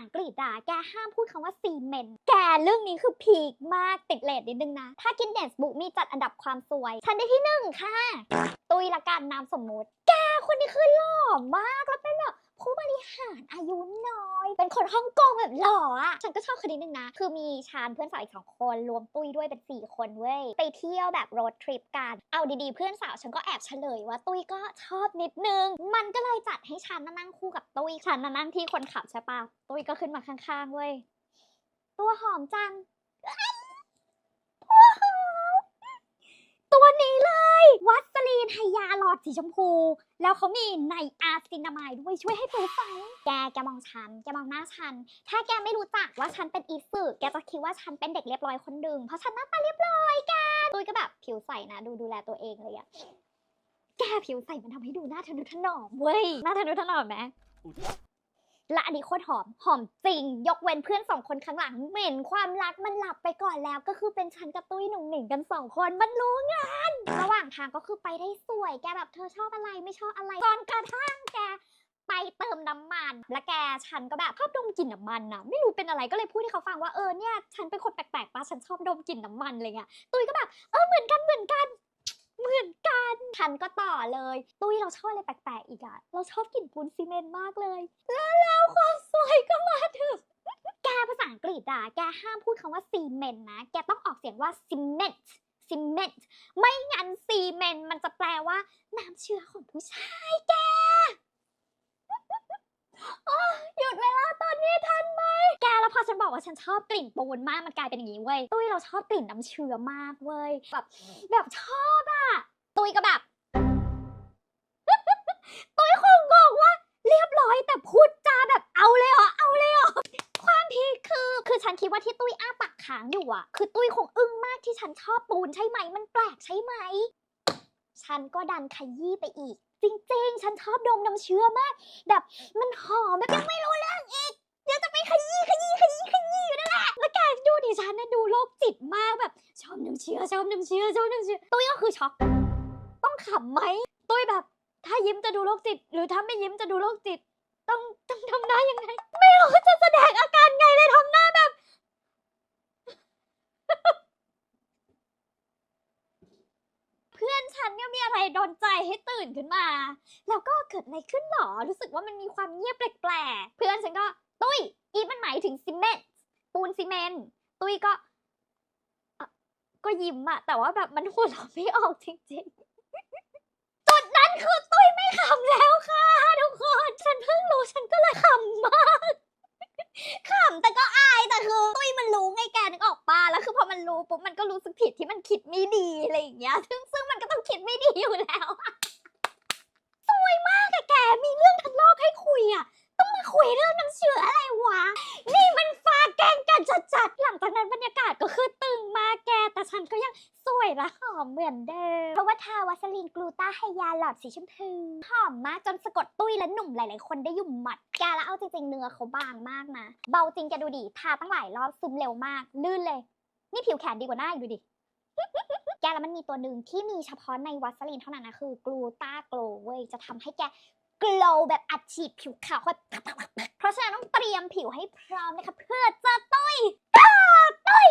อังกฤษอะแกห้ามพูดคำว่าซีเมนต์แกเรื่องนี้คือพีคมากติดเลทนิดนึงนะ ถ้ากินเดสบุ๊กมีจัดอันดับความสวย ฉันได้ที่หนึ่งค่ะ ตุยละกันนามสมมุติ แกคนนี้คือหล่อมากแล้วเป็นแบบผู้บริหารอายุ เป็นคนฮ่องกงแบบหล่ออะฉันก็ชอบคนนี้นึงนะ คือมีชานเพื่อนสาวอีกสองคน รวมตุ้ยด้วยเป็นสี่คนเว้ย ไปเที่ยวแบบโรดทริปกัน เอาดีๆ เพื่อนสาวฉันก็แอบเฉลยว่าตุ้ยก็ชอบนิดนึง มันก็เลยจัดให้ฉันนั่งคู่กับตุ้ยฉันนั่งที่คนขับใช่ปะตุ้ยก็ขึ้นมาข้างๆเว้ย ตัวหอมจังตัวหอมตัวนี้เลย วัสลีนไฮยาหล อดสีชมพู แล้วเขามีในอาร์ซินามายด้วยช่วยให้ผิวใสแกแกมองฉัน แกมองหน้าฉัน ถ้าแกไม่รู้จักว่าฉันเป็นอีสึแกจะคิดว่าฉันเป็นเด็กเรียบร้อยคนหนึ่งเพราะฉันหน้าตาเรียบร้อยแกตุ้ยก็แบบผิวใสนะ ดูดูแลตัวเองเลยอะแกผิวใสมันทำให้ดูหน้าทะนุถนอมเว้ยหน้าทะนุถนอมไหม และอันนี้โคตรหอม หอมจริง ยกเว้นเพื่อนสองคนข้างหลังเหม็นความรักมันหลับไปก่อนแล้ว ก็คือเป็นฉันกับตุ้ยหนุ่งหนิงกันสองคนมันรู้งาน ระหว่างทางก็คือไปได้สวย แกแบบเธอชอบอะไรไม่ชอบอะไรจนกระทั่งแกไปเติมน้ำมัน และแกฉันก็แบบชอบดมกลิ่นน้ำมันนะไม่รู้เป็นอะไรก็เลยพูดให้เขาฟังว่าเออเนี่ยฉันเป็นคนแปลกๆปะฉันชอบดมกลิ่นน้ำมันอะไรเงี้ยตุ้ยก็แบบเออเหมือนกันเหมือนกัน เหมือนกันฉันก็ต่อเลย ตุ้ยเราชอบอะไรแปลกๆอีกอะเราชอบกลิ่นปูนซีเมนต์มากเลย แล้วแล้วความสวยก็มาถึงแกภาษาอังกฤษอะแกห้ามพูดคำว่าซีเมนต์นะ แกต้องออกเสียงว่าซีเมนต์ซีเมนต์ไม่งั้นซีเมนต์มันจะแปลว่าน้ำเชื้อของผู้ชายแก อ้อหยุดเวลาตอนนี้ทันไหม แกแล้วพอฉัน บอกว่าฉันชอบกลิ่นปูนมากมันกลายเป็นอย่างนี้เว้ยตุ้ยเราชอบกลิ่นน้ำเชื้อมากเว้ยแบบแบบชอบอะตุ้ยก็แบบตุ้ยคงบอกว่าเรียบร้อยแต่พูดจาแบบเอาเลยเหรอเอาเลยเหรอความพีคคือ คือฉันคิดว่าที่ตุ้ยอ้าปากค้างอยู่อะคือตุ้ยคงอึ้งมากที่ฉันชอบปูนใช่ไหมมันแปลกใช่ไหมฉันก็ดันขยี้ไปอีก จริงๆ ฉันชอบดมน้ำเชื้อมาก แบบมันหอมแบบยังไม่รู้เรื่องอีก เดี๋ยวจะไปขยี้ขยี้ เชื้อชอบน้ำเชื้อชอบน้ำเชื้อตุ้ยก็คือช็อก ต้องขำไหมตุ้ยแบบ ถ้ายิ้มจะดูโรคจิต หรือถ้าไม่ยิ้มจะดูโรคจิต ต้องต้องทำหน้ายังไง ไม่รู้จะแสดงอาการไงเลยทำหน้าแบบ เพื่อนฉันเนี่ยมีอะไรโดนใจให้ตื่นขึ้นมา แล้วก็เกิดอะไรขึ้นหรอ รู้สึกว่ามันมีความเงียบแปลกๆ เพื่อนฉันก็ ตุ้ย อีมันหมายถึงซีเมนต์ปูนซีเมนต์ตุ้ยก็ ก็ยิ้มอะแต่ว่าแบบมันหัวเราะไม่ออกจริงๆ จุดนั้นคือตุ้ยไม่ขำแล้วค่ะทุกคน ฉันเพิ่งรู้ฉันก็เลยขำมากขำแต่ก็อายแต่คือตุ้ยมันรู้ไงแกนึกออกปะแล้วคือพอมันรู้ปุ๊บมันก็รู้สึกผิดที่มันคิดไม่ดีอะไรอย่างเงี้ย ซึ่งซึ่งมันก็ต้องคิดไม่ดีอยู่แล้วสวยมากอะแกมีเรื่องทั้งโลกให้คุยอะ สวยและหอมเหมือนเดิม เพราะว่าทาวัสลีนกลูตาไฮยาหลอดสีชมพูหอมมากจนสะกดตุ้ยและหนุ่มหลายๆ คนได้ยุ่มหมัดแกแล้วเอาจริงๆเนื้อเขาบางมากนะ เบาจริงแกดูดิทาตั้งหลายรอบซึมเร็วมาก ลื่นเลย นี่ผิวแขนดีกว่าหน้าอีกดูดิแกแล้วมันมีตัวหนึ่งที่มีเฉพาะในวัสลีนเท่านั้นนะคือกลูตาโกลเว้ยจะทำให้แกกลวแบบอัดฉีดผิวขาวแบบเพราะฉะนั้นต้องเตรียมผิวให้พร้อมนะคะเพื่อจะตุ้ยตุ้ย